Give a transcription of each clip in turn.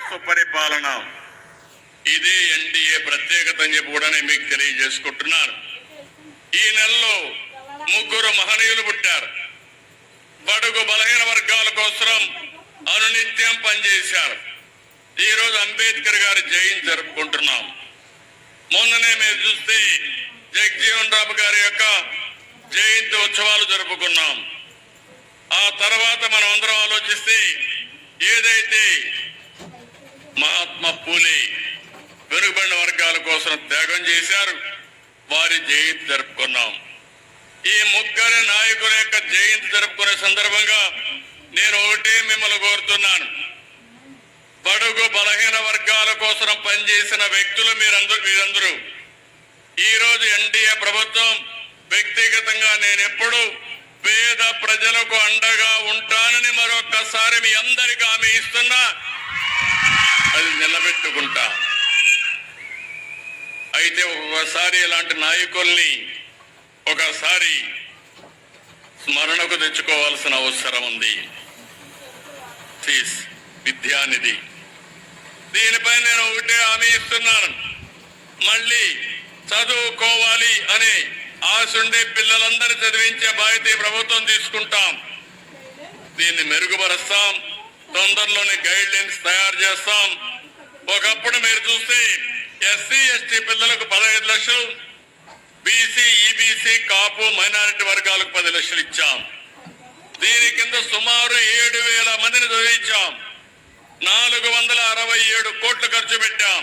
సుపరిపాలన ఇది ఎన్డీఏ ప్రత్యేకత అని చెప్పి కూడా నేను మీకు తెలియజేసుకుంటున్నాను. ఈ నెలలో ముగ్గురు మహనీయులు పుట్టారు. బడుగు బలహీన వర్గాల కోసం అనునిత్యం పనిచేశారు. ఈ రోజు అంబేద్కర్ గారి జయంతి జరుపుకుంటున్నాం. మొన్ననే మీరు చూస్తే జగజీవన్ రామ్ గారి యొక్క జయంతి ఉత్సవాలు జరుపుకున్నాం. ఆ తర్వాత మనం అందరం ఆలోచిస్తే ఏదైతే మహాత్మా పూలే వెనుకబడిన వర్గాల కోసం త్యాగం చేశారు. వారి జయంతి జరుపుకున్నాం. ఈ ముగ్గురి నాయకుల యొక్క జయంతి జరుపుకునే సందర్భంగా నేను ఒకటే మిమ్మల్ని కోరుతున్నాను. బడుగు బలహీన వర్గాల కోసం పనిచేసిన వ్యక్తులు మీరందరూ మీరందరూ. ఈరోజు ఎన్డీఏ ప్రభుత్వం వ్యక్తిగతంగా నేను ఎప్పుడు పేద ప్రజలకు అండగా ఉంటానని మరొక్కసారి మీ అందరికీ హామీ ఇస్తున్నా. అది నిలబెట్టుకుంటా. అయితే ఒకసారి ఇలాంటి నాయకుల్ని ఒకసారి స్మరణకు తెచ్చుకోవాల్సిన అవసరం ఉంది. ఫీజ్ విద్యానిధి. దీనిపై నేను ఒకటే హామీ ఇస్తున్నాను. మళ్ళీ చదువుకోవాలి అని ఆశుండే పిల్లలందరూ చదివించే బాధ్యత ప్రభుత్వం తీసుకుంటాం. దీన్ని మెరుగుపరుస్తాం. తొందరలోనే గైడ్ లైన్స్ తయారు చేస్తాం. ఒకప్పుడు మీరు చూస్తే ఎస్సీ ఎస్టీ పిల్లలకు పదహైదు లక్షలు బీసీ ఈబీసీ కాపు మైనారిటీ వర్గాలకు పది లక్షలు ఇచ్చాం. దీని కింద సుమారు ఏడు వేల మందిని చదివించాం. నాలుగు వందల అరవై ఏడు కోట్లు ఖర్చు పెట్టాం.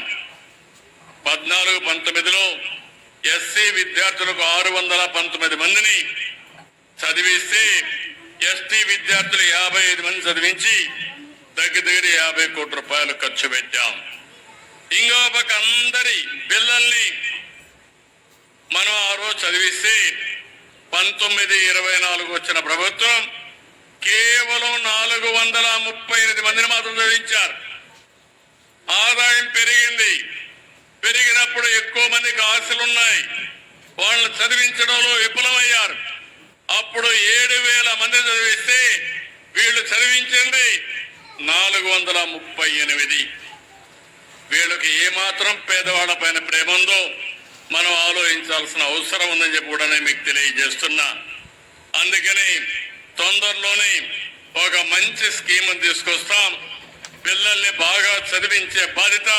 పద్నాలుగు పంతొమ్మిదిలో ఎస్సీ విద్యార్థులకు ఆరు వందల పంతొమ్మిది మందిని చదివిస్తే ఎస్టీ విద్యార్థులు యాభై ఐదు మంది చదివించి దగ్గర దగ్గర యాభై కోట్ల రూపాయలు ఖర్చు పెట్టాం. ఇంకో పక్క అందరి పిల్లల్ని మనం ఆ రోజు చదివిస్తే పంతొమ్మిది ఇరవై నాలుగు వచ్చిన ప్రభుత్వం కేవలం నాలుగు వందల ముప్పై ఎనిమిది మందిని మాత్రం చదివించారు. ఆదాయం పెరిగింది. పెరిగినప్పుడు ఎక్కువ మందికి ఆశలున్నాయి వాళ్ళు చదివించడంలో విఫలమయ్యారు. అప్పుడు ఏడు వేల మంది చదివిస్తే వీళ్ళు చదివించింది నాలుగు వందల ముప్పై ఎనిమిది. వీళ్ళకి ఏమాత్రం పేదవాళ్ళ పైన ప్రేమ ఉందో మనం ఆలోచించాల్సిన అవసరం ఉందని చెప్పి కూడా నేను మీకు తెలియజేస్తున్నా. అందుకని తొందరలోనే ఒక మంచి స్కీమ్ తీసుకొస్తాం. పిల్లల్ని బాగా చదివించే బాధ్యత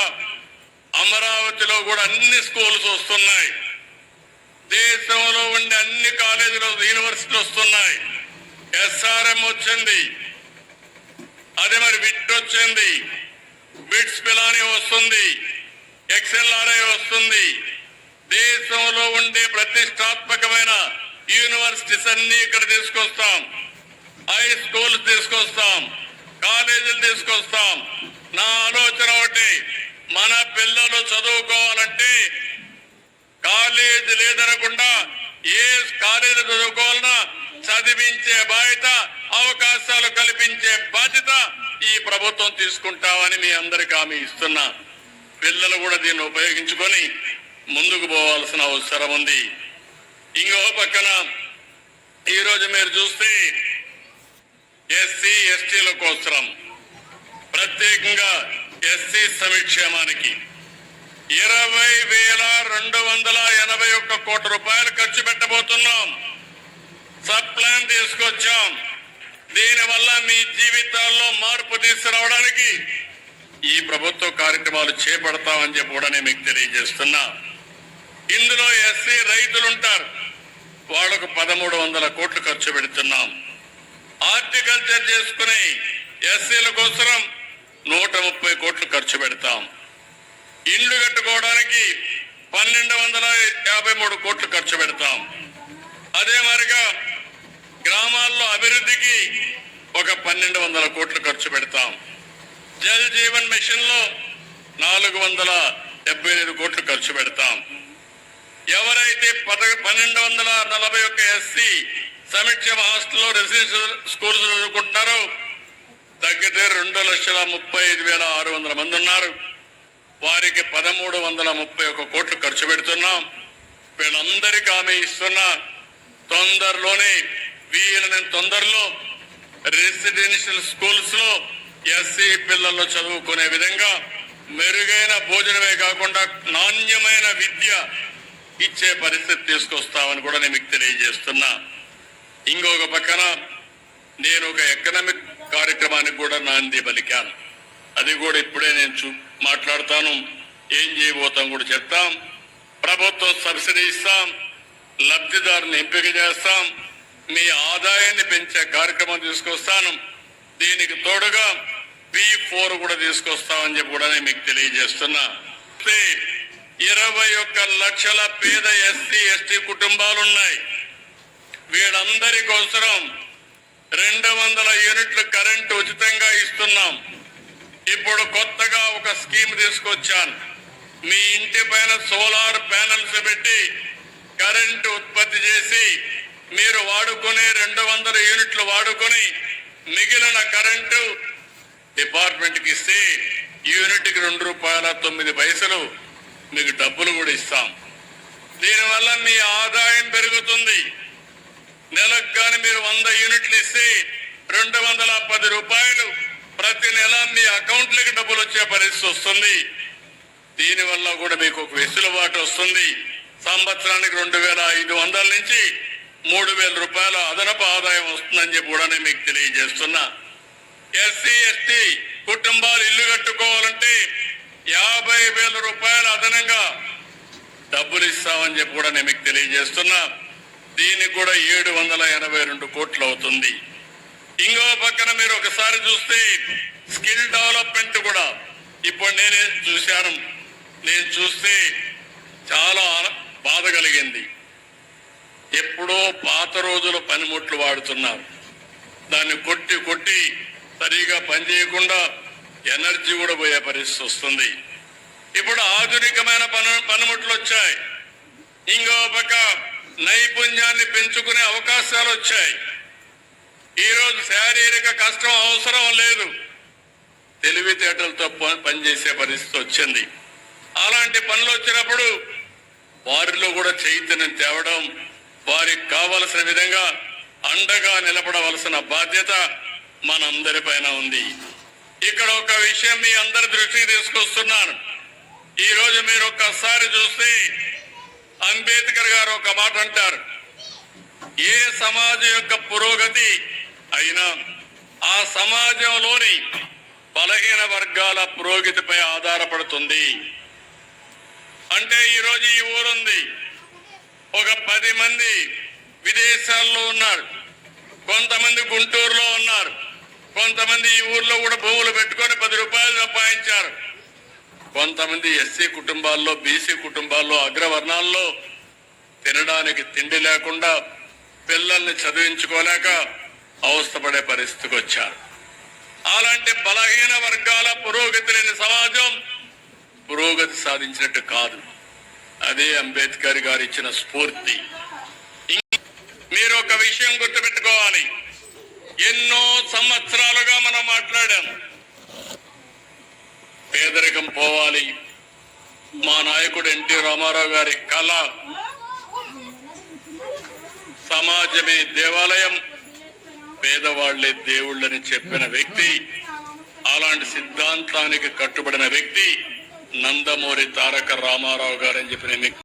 అమరావతిలో కూడా అన్ని స్కూల్స్ వస్తున్నాయి. దేశంలో ఉండే అన్ని కాలేజీలు యూనివర్సిటీలు వస్తున్నాయి. ఎస్ఆర్ఎం వచ్చింది. అదే మరి బిట్ వచ్చింది. బిట్స్ పిలాని వస్తుంది. ఎక్స్ఎల్ఆర్ఐ వస్తుంది. దేశంలో ఉండే ప్రతిష్టాత్మకమైన యూనివర్సిటీస్ అన్ని ఇక్కడ తీసుకొస్తాం. హై స్కూల్స్ తీసుకొస్తాం. కాలేజీలు తీసుకొస్తాం. నా ఆలోచన ఒకటి మన పిల్లలు చదువుకోవాలంటే కాలేజీ లేదనకుండా ఏ కాలేజీ చదువుకోవాలన్నా చదివించే బాధ్యత అవకాశాలు కల్పించే బాధ్యత ఈ ప్రభుత్వం తీసుకుంటామని మీ అందరికి హామీ ఇస్తున్నా. పిల్లలు కూడా దీన్ని ఉపయోగించుకొని ముందుకు పోవాల్సిన అవసరం ఉంది. ఇంకో పక్కన ఈరోజు మీరు చూస్తే ఎస్సీ ఎస్టీల కోసం ప్రత్యేకంగా ఎస్సీ సంక్షేమానికి ఇరవై వేల రెండు వందల ఎనభై ఒక్క కోట్ల రూపాయలు ఖర్చు పెట్టబోతున్నాం. సబ్ ప్లాన్ తీసుకొచ్చాం. దీనివల్ల మీ జీవితాల్లో మార్పు తీసుకురావడానికి ఈ ప్రభుత్వ కార్యక్రమాలు చేపడతామని చెప్పి కూడా నేను మీకు తెలియజేస్తున్నా. ఇందులో ఎస్సీ రైతులు ఉంటారు. వాళ్ళకు పదమూడు వందల కోట్లు ఖర్చు పెడుతున్నాం. హార్టికల్చర్ చేసుకుని ఎస్సీల కోసం నూట ముప్పై కోట్లు ఖర్చు పెడతాం. ఇండ్లు కట్టుకోవడానికి పన్నెండు వందల యాభై మూడు కోట్లు ఖర్చు పెడతాం. అదే మరిగా గ్రామాల్లో అభివృద్ధికి ఒక పన్నెండు వందల కోట్లు ఖర్చు పెడతాం. జల్ జీవన్ మిషన్లో నాలుగు వందల డెబ్బై ఐదు కోట్లు ఖర్చు పెడతాం. ఎవరైతే పద పన్నెండు వందల నలభై ఒక్క ఎస్సీ సమీక్ష హాస్టల్లో రెసిడెన్షియల్ స్కూల్స్ చదువుకుంటున్నారో తగ్గితే రెండు లక్షల ముప్పై ఐదు వేల ఆరు వందల మంది ఉన్నారు. వారికి పదమూడు వందల ముప్పై ఒక్క కోట్లు ఖర్చు పెడుతున్నాం. వీళ్ళందరికీ ఆమె ఇస్తున్న. తొందరలోనే వీళ్ళని తొందరలో రెసిడెన్షియల్ స్కూల్స్లో ఎస్సీ పిల్లలు చదువుకునే విధంగా మెరుగైన భోజనమే కాకుండా నాణ్యమైన విద్య ఇచ్చే పరిస్థితి తీసుకొస్తామని కూడా నేను మీకు తెలియజేస్తున్నా. ఇంకొక పక్కన నేను ఒక ఎకనామిక్ కార్యక్రమానికి కూడా నాంది పలికాను. అది కూడా ఇప్పుడే నేను చూ మాట్లాడతాను. ఏం చేయబోతాం కూడా చెప్తాం. ప్రభుత్వం సబ్సిడీ ఇస్తాం. లబ్ధిదారుని ఎంపిక చేస్తాం. మీ ఆదాయాన్ని పెంచే కార్యక్రమం తీసుకొస్తాను. దీనికి తోడుగా పి ఫోర్ కూడా తీసుకొస్తామని చెప్పి కూడా నేను మీకు తెలియజేస్తున్నా. ఇరవై ఒక్క లక్షల పేద ఎస్సీ ఎస్టీ కుటుంబాలు ఉన్నాయి వీళ్ళందరి కోసం రెండు వందల యూనిట్లు కరెంటు ఉచితంగా ఇస్తున్నాం. ఇప్పుడు కొత్తగా ఒక స్కీమ్ తీసుకొచ్చాను. మీ ఇంటి పైన సోలార్ ప్యానల్స్ పెట్టి కరెంటు ఉత్పత్తి చేసి మీరు వాడుకునే రెండు వందల యూనిట్లు వాడుకొని మిగిలిన కరెంటు డిపార్ట్మెంట్కి ఇస్తే యూనిట్కి రెండు రూపాయల తొమ్మిది పైసలు మీకు డబ్బులు కూడా ఇస్తాం. దీనివల్ల మీ ఆదాయం పెరుగుతుంది. నెలకు కానీ మీరు వంద యూనిట్లు ఇస్తే రెండు వందల పది రూపాయలు ప్రతి నెల మీ అకౌంట్లకి డబ్బులు వచ్చే పరిస్థితి వస్తుంది. దీనివల్ల కూడా మీకు ఒక వెసులుబాటు వస్తుంది. సంవత్సరానికి రెండు వేల ఐదు వందల నుంచి మూడు వేల రూపాయల అదనపు ఆదాయం వస్తుందని చెప్పి కూడా నేను మీకు తెలియజేస్తున్నా. ఎస్సీ ఎస్టీ కుటుంబాలు ఇల్లు కట్టుకోవాలంటే యాభై వేల రూపాయలు అదనంగా డబ్బులు ఇస్తామని చెప్పి కూడా నేను మీకు తెలియజేస్తున్నా. దీనికి కూడా ఏడు వందల ఎనభై రెండు కోట్లు అవుతుంది. ఇంకో పక్కన మీరు ఒకసారి చూస్తే స్కిల్ డెవలప్మెంట్ కూడా ఇప్పుడు నేనే చూశాను. నేను చూస్తే చాలా బాధ కలిగింది. ఎప్పుడో పాత రోజుల పనిముట్లు వాడుతున్నారు. దాన్ని కొట్టి కొట్టి సరిగా పనిచేయకుండా ఎనర్జీ కూడా పోయే పరిస్థితి వస్తుంది. ఇప్పుడు ఆధునికమైన పని పనిముట్లు వచ్చాయి. ఇంకో పక్క నైపుణ్యాన్ని పెంచుకునే అవకాశాలు వచ్చాయి. ఈరోజు శారీరక కష్టం అవసరం లేదు. తెలివితేటలతో పనిచేసే పరిస్థితి వచ్చింది. అలాంటి పనులు వచ్చినప్పుడు వారిలో కూడా చైతన్యం తేవడం వారికి కావలసిన విధంగా అండగా నిలబడవలసిన బాధ్యత మనందరిపైన ఉంది. ఇక్కడ ఒక విషయం మీ అందరి దృష్టికి తీసుకొస్తున్నాను. ఈ రోజు మీరు ఒక్కసారి చూస్తే అంబేద్కర్ గారు ఒక మాట అంటారు. ఏ సమాజం యొక్క పురోగతి అయినా ఆ సమాజంలోని బలహీన వర్గాల పురోగతిపై ఆధారపడుతుంది. అంటే ఈరోజు ఈ ఊరుంది. ఒక పది మంది విదేశాల్లో ఉన్నారు. కొంతమంది గుంటూరులో ఉన్నారు. కొంతమంది ఈ ఊర్లో కూడా భూములు పెట్టుకొని పది రూపాయలు సంపాదించారు. కొంతమంది ఎస్సీ కుటుంబాల్లో బీసీ కుటుంబాల్లో అగ్రవర్ణాల్లో తినడానికి తిండి లేకుండా పిల్లల్ని చదివించుకోలేక అవస్థపడే పరిస్థితికి వచ్చారు. అలాంటి బలహీన వర్గాల పురోగతి లేని సమాజం పురోగతి సాధించినట్టు కాదు. అదే అంబేద్కర్ గారు ఇచ్చిన స్ఫూర్తి. మీరు ఒక విషయం గుర్తుపెట్టుకోవాలి. ఎన్నో సంవత్సరాలుగా మనం మాట్లాడాం. పేదరికం పోవాలి. మా నాయకుడు ఎన్టీ రామారావు గారి కళ. సమాజమే దేవాలయం. పేదవాళ్ళే దేవుళ్ళని చెప్పిన వ్యక్తి. అలాంటి సిద్ధాంతానికి కట్టుబడిన వ్యక్తి. నందమూరి తారక రామారావు గారని చెప్పి నేను